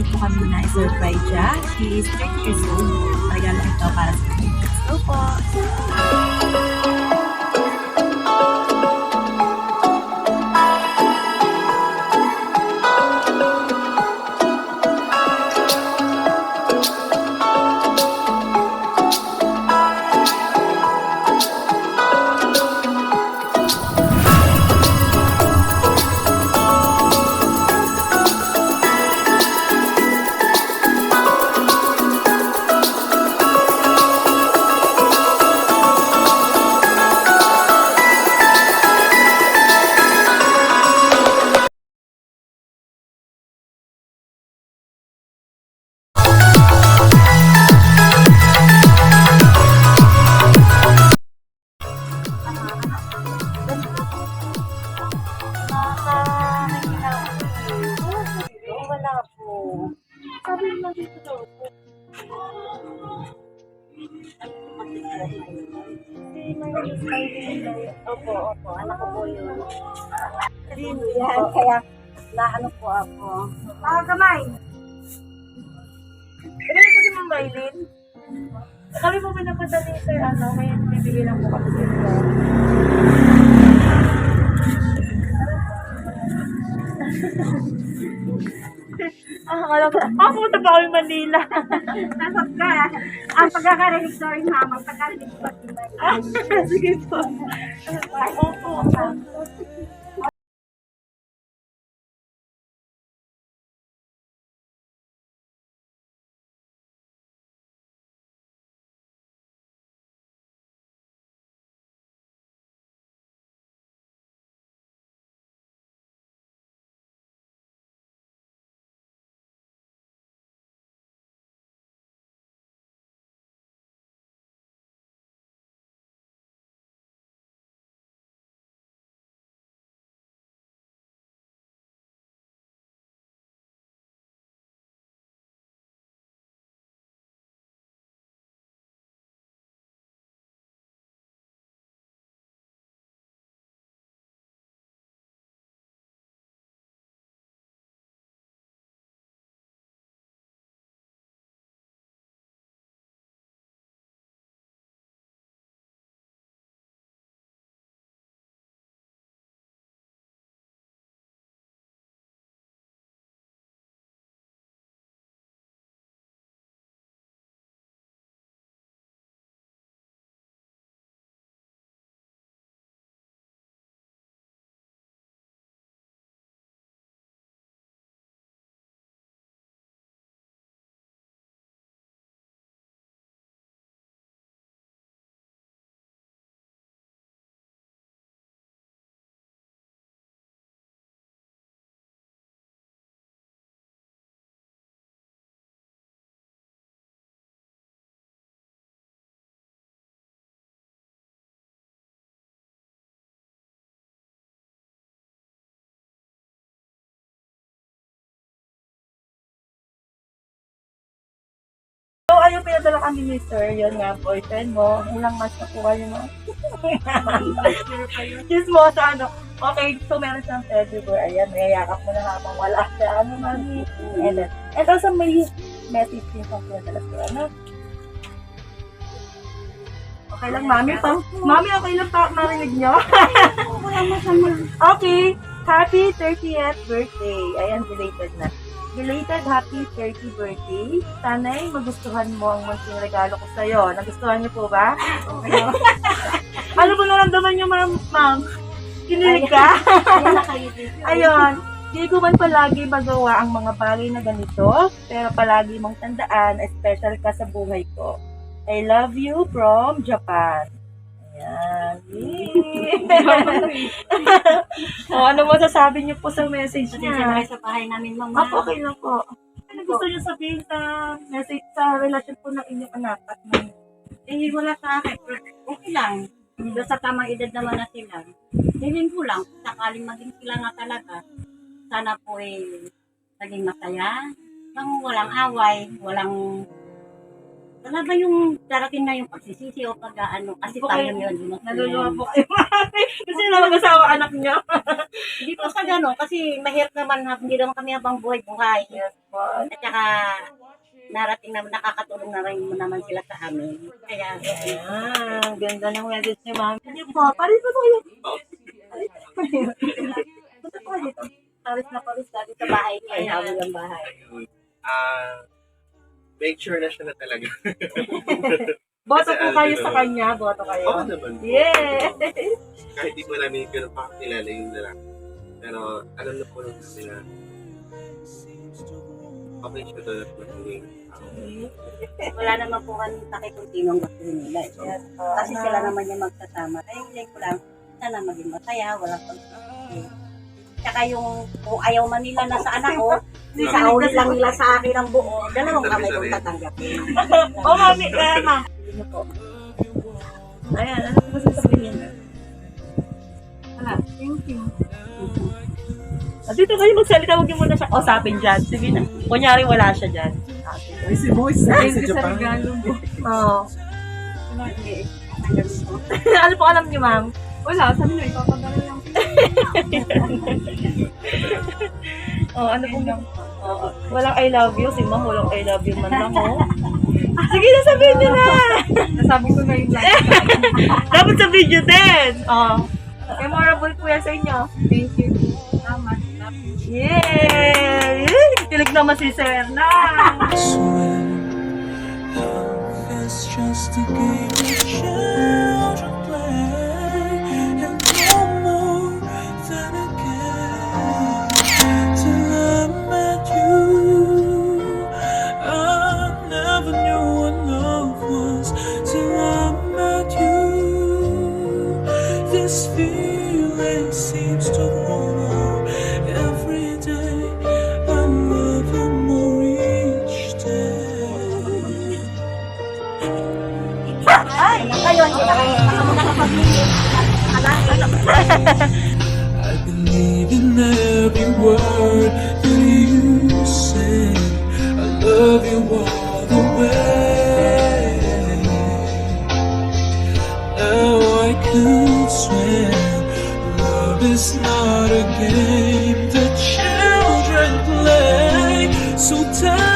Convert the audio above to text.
niyo po kami na i-surprise. She is 30 years old. Regalo ito para sa kanya. Go po! Si Maria Smiley. Opo, opo. Anak ko po yun. Yan. Kaya, naano po ako. Ah, kamay. Ano po si Ma'am Maylin? Kami po pinapadali sir, ano, may bibili lang po kami dito. Ah, akala ko, ah, pumunta pa kami Manila. Nasab ka. Ang pagkakarinig sorry mama, pagkakarinig ko Ah, sige po. Opo, opo. Ayun, pinadala kami ni Sir. Yun nga, boyfriend mo. Ilang months na po kayo, no? Kiss mo sa ano. Okay, so meron siyang teddy bear. Ayan, nayayakap mo na habang wala siya. Ano, mami? And then, and also may message din siyang pinadala sa ano. Okay lang, mami. Pa, mami, okay lang pa marinig niyo? Okay. Happy 30th birthday. Ayan, belated na. Belated happy 30th birthday. Sana'y magustuhan mo ang munting regalo ko sa'yo. Nagustuhan niyo po ba? ano po naramdaman niyo, ma'am? Ma'am? Kinilig ka? Ayun. Di ko man palagi magawa ang mga bagay na ganito, pero palagi mong tandaan, special ka sa buhay ko. I love you from Japan. Ayan. O, ano masasabi niyo po sa message na niya? kayo sa bahay namin, mama. Apo, okay lang po. Ano gusto niyo sabihin sa message sa relasyon po ng inyong anak at ng Eh, wala sa akin. Okay lang. Doon sa tamang edad naman na sila. Hiling ko lang, kung sakaling maging sila nga talaga, sana po eh, naging masaya. Nang walang away, walang Wala ba yung darating na yung pagsisisi o pag ano, kasi Po tayo yun. yun, Naluluwa yun. po kayo. Kasi na mag-asawa anak niya. Hindi po sa gano'n, kasi mahirap naman, hindi naman kami habang buhay-buhay. Yes. At saka, narating naman, nakakatulong na rin naman sila sa amin. Kaya, Ah, ang ganda ng message ni ma'am. Hindi po, paris na po kayo. Paris na. Paris dati sa bahay niya. ay, ang bahay. Ah, make sure na siya na talaga. Boto Kasi po kayo sa kanya. Boto kayo. Oo naman. po. Yes! Kahit di po namin ganun pa kilala yung lalaki. Pero alam na po nung namin na okay siya doon at magiging tao. Wala naman po kami takit kung sino ang gusto nila. eh. Kasi sila naman yung magsasama. Kaya hindi ko lang, sana maging masaya, walang pag Tsaka yung kung ayaw man nila na sa anak ko, Hindi sa ka ulit lang nila sa akin ang buo, dalawang kamay kong tatanggapin. Oh, mami, eh, ma'am. Ano? Ayan, ano po gusto sabihin niya? Ah, thank you. Ah, Dito kayo magsalita, huwag niyo muna siya kausapin dyan. Sige na. Kunyari wala siya dyan. Ay, si Boys. Ay, sa Japan. Oo. ano po alam niyo, ma'am? Wala, sabi niya, ipapadala lang. Oh, ano po Oo. walang I love you. Si ma'am, walang I love you man lang, oh. Sige na, sabihin niyo na. Nasabi ko na yung live. Dapat sa video din. Oh. Memorable po yan sa inyo. Thank you. Salamat. Yay! Kilig naman si Sir na. It's just a game that children I believe in every word that you said. I love you all the way. Now I could swear love is not a game that children play. So tell